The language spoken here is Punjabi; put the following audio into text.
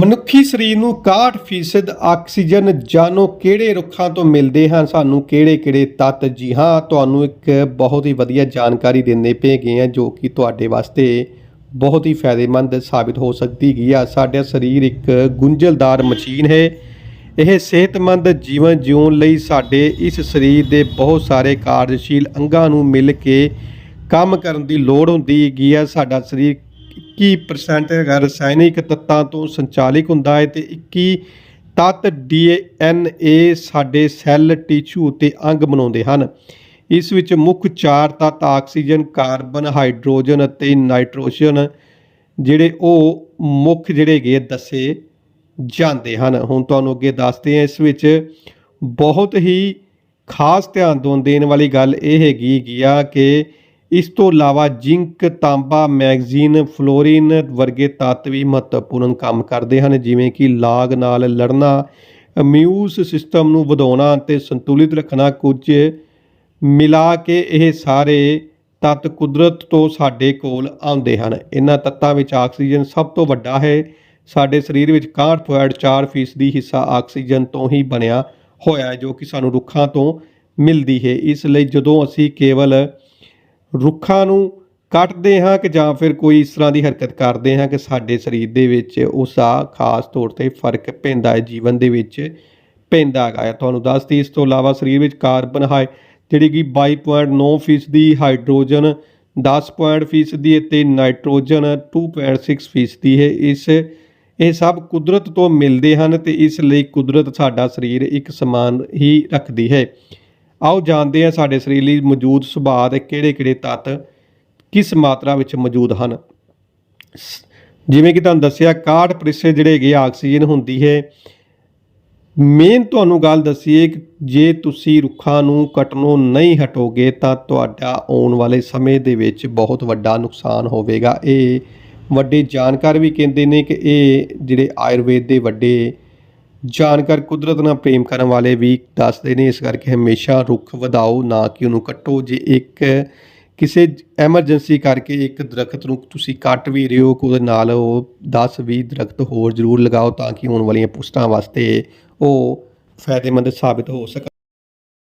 ਮਨੁੱਖੀ ਸਰੀਰ ਨੂੰ 61% ਆਕਸੀਜਨ ਜਾਣੋ ਕਿਹੜੇ ਰੁੱਖਾਂ ਤੋਂ ਮਿਲਦੇ ਹਨ, ਸਾਨੂੰ ਕਿਹੜੇ-ਕਿਹੜੇ ਤੱਤ? ਜੀ ਹਾਂ, ਤੁਹਾਨੂੰ ਇੱਕ ਬਹੁਤ ਹੀ ਵਧੀਆ ਜਾਣਕਾਰੀ ਦਿੰਦੇ ਪਏ ਗਏ ਆ ਜੋ ਕਿ ਤੁਹਾਡੇ ਵਾਸਤੇ ਬਹੁਤ ਹੀ ਫਾਇਦੇਮੰਦ ਸਾਬਿਤ ਹੋ ਸਕਦੀ ਗਈ ਆ। ਸਾਡਾ ਸਰੀਰ ਇੱਕ ਗੁੰਝਲਦਾਰ ਮਸ਼ੀਨ ਹੈ। ਇਹ ਸਿਹਤਮੰਦ ਜੀਵਨ ਜਿਉਣ ਲਈ ਸਾਡੇ ਇਸ ਸਰੀਰ ਦੇ ਬਹੁਤ ਸਾਰੇ ਕਾਰਜਸ਼ੀਲ ਅੰਗਾਂ ਨੂੰ ਮਿਲ ਕੇ ਕੰਮ ਕਰਨ ਦੀ ਲੋੜ ਹੁੰਦੀ ਹੈਗੀ ਆ। ਸਾਡਾ ਸਰੀਰ 21% ਹੈਗਾ, ਰਸਾਇਣਿਕ ਤੱਤਾਂ ਤੋਂ ਸੰਚਾਲਿਤ ਹੁੰਦਾ ਹੈ ਤੇ 21 ਤੱਤ ਡੀਐਨਏ ਸਾਡੇ ਸੈੱਲ, ਟਿਸ਼ੂ ਤੇ ਅੰਗ ਬਣਾਉਂਦੇ ਹਨ। ਇਸ ਵਿੱਚ ਮੁੱਖ ਚਾਰ ਤੱਤ ਆਕਸੀਜਨ, ਕਾਰਬਨ, ਹਾਈਡਰੋਜਨ ਅਤੇ ਨਾਈਟ੍ਰੋਜਨ, ਜਿਹੜੇ ਉਹ ਮੁੱਖ ਜਿਹੜੇ ਹੈਗੇ ਦੱਸੇ ਜਾਂਦੇ ਹਨ। ਹੁਣ ਤੁਹਾਨੂੰ ਅੱਗੇ ਦੱਸਦੇ ਹਾਂ, ਇਸ ਵਿੱਚ ਬਹੁਤ ਹੀ ਖਾਸ ਧਿਆਨ ਦੇਣ ਦੇਣ ਵਾਲੀ ਗੱਲ ਇਹ ਹੈਗੀ ਹੈਗੀ ਆ ਕਿ ਇਸ ਤੋਂ ਇਲਾਵਾ ਜ਼ਿੰਕ, ਤਾਂਬਾ, ਮੈਗਜ਼ੀਨ, ਫਲੋਰੀਨ ਵਰਗੇ ਤੱਤ ਵੀ ਮਹੱਤਵਪੂਰਨ ਕੰਮ ਕਰਦੇ ਹਨ, ਜਿਵੇਂ ਕਿ ਲਾਗ ਨਾਲ ਲੜਨਾ ਇਮਿਊਨ ਸਿਸਟਮ ਨੂੰ ਵਧਾਉਣਾ ਤੇ ਸੰਤੁਲਿਤ ਰੱਖਣਾ। ਕੁਝ ਮਿਲਾ ਕੇ ਇਹ ਸਾਰੇ ਤੱਤ ਕੁਦਰਤ ਤੋਂ ਸਾਡੇ ਕੋਲ ਆਉਂਦੇ ਹਨ। ਇਹਨਾਂ ਤੱਤਾਂ ਵਿੱਚ ਆਕਸੀਜਨ ਸਭ ਤੋਂ ਵੱਡਾ ਹੈ। ਸਾਡੇ ਸਰੀਰ ਵਿੱਚ 61.4% ਦੀ ਹਿੱਸਾ ਆਕਸੀਜਨ ਤੋਂ ਹੀ ਬਣਿਆ ਹੋਇਆ ਹੈ, ਜੋ ਕਿ ਸਾਨੂੰ ਰੁੱਖਾਂ ਤੋਂ ਮਿਲਦੀ ਹੈ। ਇਸ ਲਈ ਜਦੋਂ ਅਸੀਂ ਕੇਵਲ ਰੁੱਖਾਂ ਨੂੰ ਕੱਟਦੇ ਹਾਂ ਕਿ ਜਾਂ ਫਿਰ ਕੋਈ ਇਸ ਤਰ੍ਹਾਂ ਦੀ ਹਰਕਤ ਕਰਦੇ ਹਾਂ ਕਿ ਸਾਡੇ ਸਰੀਰ ਦੇ ਵਿੱਚ ਉਸ ਦਾ ਖਾਸ ਤੌਰ ਤੇ ਫ਼ਰਕ ਪੈਂਦਾ ਹੈ, ਜੀਵਨ ਦੇ ਵਿੱਚ ਪੈਂਦਾ ਹੈਗਾ ਹੈ। ਤੁਹਾਨੂੰ ਦੱਸਦੀ ਇਸ ਤੋਂ ਇਲਾਵਾ ਸਰੀਰ ਵਿੱਚ ਕਾਰਬਨ ਹਾਈ ਜਿਹੜੀ ਕਿ 22.9 ਫੀਸਦੀ ਹਾਈਡਰੋਜਨ 10 ਫੀਸਦੀ ਅਤੇ ਨਾਈਟ੍ਰੋਜਨ 2.6 ਫੀਸਦੀ ਹੈ। ਇਸ, ਇਹ ਸਭ ਕੁਦਰਤ ਤੋਂ ਮਿਲਦੇ ਹਨ ਤੇ ਇਸ ਲਈ ਕੁਦਰਤ ਸਾਡਾ ਸਰੀਰ ਇੱਕ ਸਮਾਨ ਹੀ ਰੱਖਦੀ ਹੈ। ਆਓ ਜਾਣਦੇ ਹਾਂ ਸਾਡੇ ਸਰੀਰ ਲਈ ਮੌਜੂਦ ਸੁਭਾਅ ਦੇ ਕਿਹੜੇ-ਕਿਹੜੇ ਤੱਤ ਕਿਸ ਮਾਤਰਾ ਵਿੱਚ ਮੌਜੂਦ ਹਨ। ਸ- ਜਿਵੇਂ ਕਿ ਤੁਹਾਨੂੰ ਦੱਸਿਆ 61% ਜਿਹੜੇ ਹੈਗੇ ਆਕਸੀਜਨ ਹੁੰਦੀ ਹੈ। ਮੇਨ ਤੁਹਾਨੂੰ ਗੱਲ ਦੱਸੀਏ ਕਿ ਜੇ ਤੁਸੀਂ ਰੁੱਖਾਂ ਨੂੰ ਕੱਟਣੋਂ ਨਹੀਂ ਹਟੋਗੇ, ਤਾਂ ਤੁਹਾਡਾ ਆਉਣ ਵਾਲੇ ਸਮੇਂ ਦੇ ਵਿੱਚ ਬਹੁਤ ਵੱਡਾ ਨੁਕਸਾਨ ਹੋਵੇਗਾ। ਇਹ ਵੱਡੇ ਜਾਣਕਾਰ ਵੀ ਕਹਿੰਦੇ ਨੇ ਕਿ ਇਹ ਜਿਹੜੇ ਆਯੁਰਵੇਦ ਦੇ ਵੱਡੇ ਜਾਣਕਾਰ ਕੁਦਰਤ ਨਾਲ ਪ੍ਰੇਮ ਕਰਨ ਵਾਲੇ ਵੀ ਦੱਸਦੇ ਨੇ ਇਸ ਕਰਕੇ ਹਮੇਸ਼ਾ ਰੁੱਖ ਵਧਾਓ, ਨਾ ਕਿ ਉਹਨੂੰ ਕੱਟੋ। ਜੇ ਇੱਕ ਕਿਸੇ ਐਮਰਜੈਂਸੀ ਕਰਕੇ ਇੱਕ ਦਰਖਤ ਨੂੰ ਤੁਸੀਂ ਕੱਟ ਵੀ ਰਹੇ ਹੋ ਕਿ ਉਹਦੇ ਨਾਲ ਉਹ 10 20 ਦਰਖਤ ਹੋਰ ਜ਼ਰੂਰ ਲਗਾਓ ਤਾਂ ਕਿ ਆਉਣ ਵਾਲੀਆਂ ਪੁਸ਼ਤਾਂ ਵਾਸਤੇ ਉਹ ਫਾਇਦੇਮੰਦ ਸਾਬਿਤ ਹੋ ਸਕਣ।